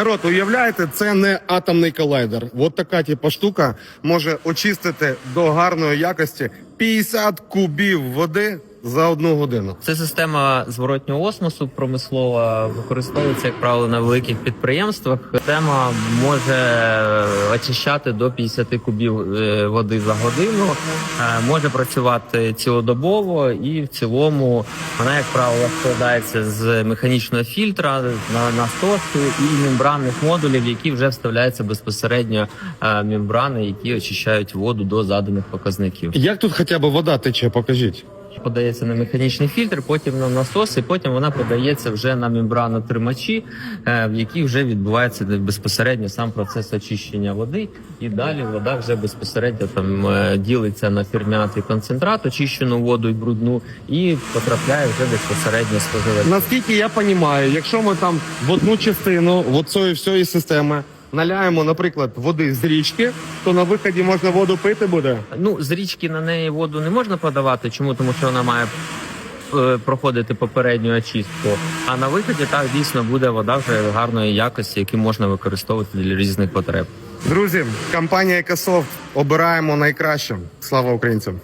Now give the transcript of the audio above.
Народ, уявляєте, це не атомний колайдер. От така типа штука може очистити до гарної якості 50 кубів води за одну годину. Це система зворотнього осмосу промислова, використовується, як правило, на великих підприємствах. Система може очищати до 50 кубів е, води за годину, е, може працювати цілодобово, і в цілому вона, як правило, складається з механічного фільтра на насосу і мембранних модулів, які вже вставляються безпосередньо е, мембрани, які очищають воду до заданих показників. Як тут хоча б вода тече, покажіть. Подається на механічний фільтр, потім на насос, і потім вона подається вже на мембрану тримачі, е, в якій вже відбувається безпосередньо сам процес очищення води. І далі вода вже безпосередньо там е, ділиться на фірміат і концентрат, очищену воду і брудну, і потрапляє вже безпосередньо споживачу. Наскільки я розумію, якщо ми там в одну частину от цієї всієї системи наляємо, наприклад, води з річки, то на виході можна воду пити буде. Ну, з річки на неї воду не можна подавати. Чому? Тому що вона має е, проходити попередню очистку. А на виході так дійсно буде вода вже гарної якості, яку можна використовувати для різних потреб. Друзі, компанія Екософт обираємо найкраще. Слава українцям!